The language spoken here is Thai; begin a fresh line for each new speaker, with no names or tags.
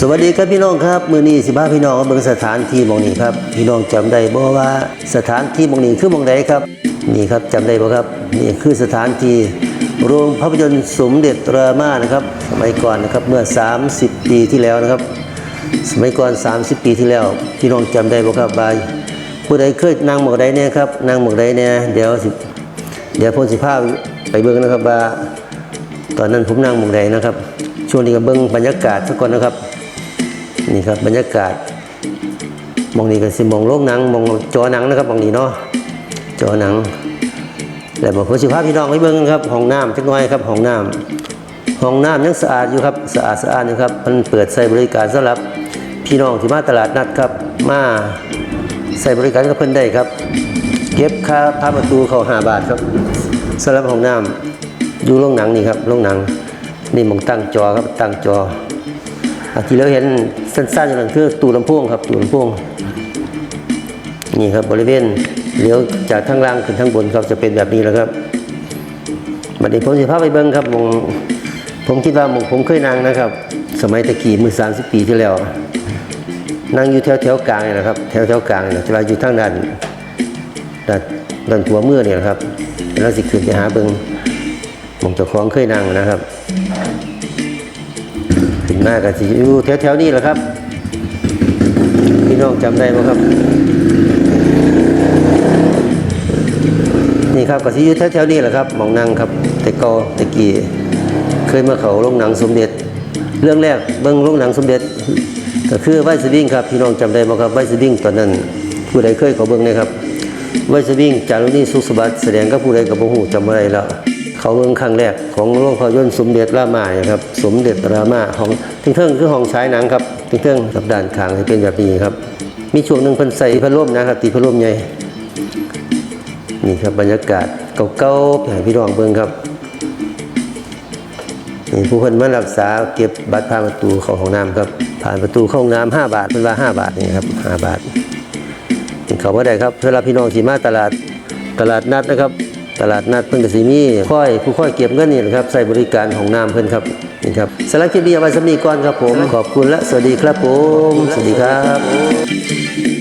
สวัสดีครับพี่น้องครับมือนี้สิบ้าพี่น้องเบิ่งสถานที่มองนี้ครับพี่น้องจำได้บ่ว่าสถานที่มองนี้คือมองใดครับนี่ครับจำได้บ่ครับนี่คือสถานที่โรงภาพยนตร์สมเด็จรามานะครับสมัยก่อนนะครับเมื่อ 30 ปีที่แล้วนะครับ สมัยก่อน 30 ปีที่แล้ว พี่น้องจำได้บ่ครับบายผู้ใดเคยนั่งหมองใดเนี่ยครับนั่งหมองใดเนี่ยเดี๋ยวสิเดี๋ยวพ้นสิภาพไปเบิ่งนะครับว่าตอนนั้นผมนั่งหมองใดนะครับ ช่วงนี้ก็เบิ่งบรรยากาศสักก่อนนะครับ นี่ครับบรรยากาศมองนี่ก็สิมองโลกหนังมองจอหนังนะครับมองนี่เนาะจอหนังแล้วบอกผมสิพาพพี่น้องไปเบิ่งครับห้องน้ำจักน่อยครับห้องน้ำห้องน้ำยังสะอาดอยู่ครับสะอาดสะอาดอยู่ครับมันเปิดใช้บริการสำหรับพี่น้องที่มาตลาดนัดครับมาใช้บริการกับเพิ่นได้ครับ เก็บค่าพาประตูเขาห้าบาทครับสำหรับห้องน้ำอยู่โรงหนังนี่ครับโรงหนังนี่มองตั้งจอครับตั้งจอ ที่เราเห็นสั้นๆอย่างนั้นคือตูลำโพงครับตูลำโพงนี่ครับบริเวณเลี้ยวจากทางล่างขึ้นทางบนครับจะเป็นแบบนี้แหละครับบัดนี้ผมจะพาไปเบิ้งครับมงผมคิดว่ามงผมเคยนั่งนะครับ สมัยตะกี้มือสามสิบปีที่แล้ว นั่งอยู่แถวแถวๆกลางนี่แหละครับ แถวแถวๆกลางนี่แหละจะว่าอยู่ทางด้านด้านด้านตัวเมื่อเนี่ยนะครับแล้วสิขึ้นไปหาเบิ้งมองเจ้าของเคยนั่งนะครับ ขึ้นมาก็สิอยู่แถวๆนี้แหละครับ พี่น้องจำได้ไหมครับ นี่ครับก็สิอยู่แถวๆนี้แหละครับมองนั่งครับ แต่ก่าแต่กี้เคยมาเขาโรงหนังสมเด็จ เรื่องแรกเบิ่งโรงหนังสมเด็จ ก็คือไวสวิ่งครับพี่น้องจำได้ไหมครับไวสวิ่งตอนนั้น ผู้ใดเคยขาเบิ่งเนะครับไวสวิ่งจารุณีสุขสบัติแสดงกับผู้ใดกับบ่ฮู้จำบ่ได้แล้ว เขาเบิ่งครั้งแรกของโรงภาพยนตร์สมเด็จรามาครับ สมเด็จรามาของทึ่งเทิงคือห้องฉายหนังครับทึ่งเทิงกับด้านข้างเป็นแบบนี้ครับ มีช่วงหนึ่งพิ่นใส่พัดลมนะครับตีพัดลมใหญ่นี่ครับบรรยากาศเก่าๆให้พี่น้องเบิ่งครับนี่ผู้เพิ่นมารักษาเก็บบัตรผ่านประตูเข้าห้องน้ำครับ ผ่านประตูเข้าห้องน้ำ5บาทเพิ่นว่า5บาทนี่ครับ5บาทเขาบ่ได้ครับเวลาพี่น้องสิมาตลาดตลาดนัดนะครับ ตลาดนัดเพิ่นกสิมีค่อยผู้ค่อยเก็บเงินนี่แหละครับใส่บริการของน้ำเพิ่นครับนี่ครับสารคลิปนี้เอาไว้สมีก่อนครับผม ขอบคุณและสวัสดีครับผม สวัสดีครับ